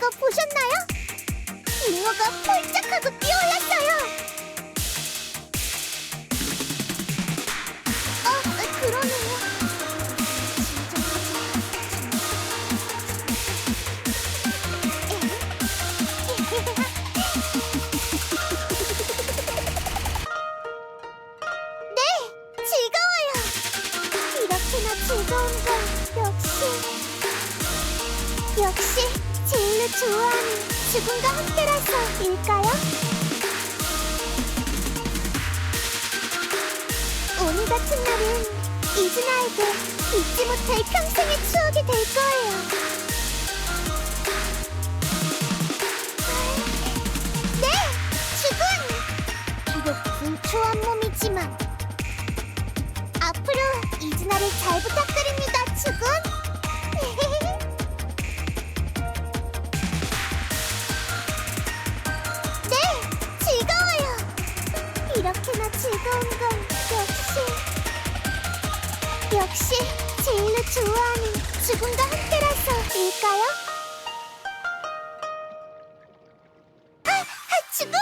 거 보셨나요? 잉어가 펄짝하고 뛰어올랐어요. 어, 그러네요. 네, 즐거워요. 이렇게나 즐거운 건 역시 역시 제일로 좋아하는 죽음과 함께라서일까요? 오늘 같은 날은 이즈나에게 잊지 못할 평생의 추억이 될 거예요. 이렇게나 즐거운 건 역시 역시 제일로 좋아하는 죽음과 함께라서일까요? 아, 아, 죽은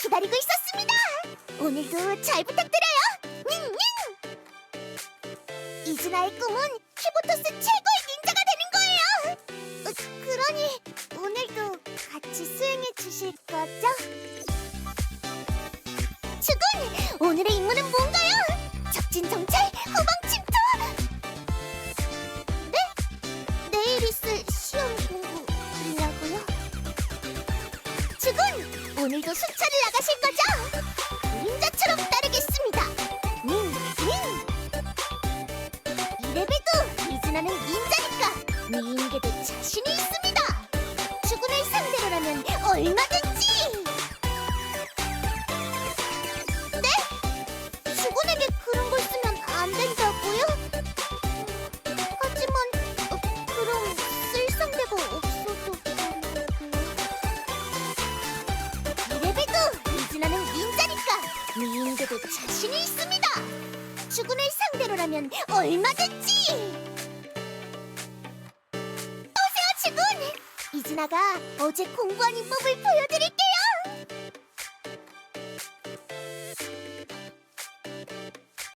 기다리고 있었습니다. 오늘도 잘 부탁드려요. 닝닝. 이즈나의 꿈은 키보토스 최고의 닌자가 되는 거예요. 어, 그러니 오늘도 같이 수행해 주실 거죠? 죽은 오늘의 임무는 뭔가요? 적진 정찰, 후방 침투. 네? 내일 있을 시험 공부라고요? 죽은 오늘도 순찰을 나가실 거죠? 그림자처럼 따르겠습니다. 닝, 닝. 이래봬도 이즈나는 닌자니까 미인계도 자신이 있습니다. 죽음을 상대로라면 얼마든 자신이 있습니다. 죽은을 상대로라면 얼마든지. 오세요, 죽은. 이즈나가 어제 공부한 인법을 보여드릴게요.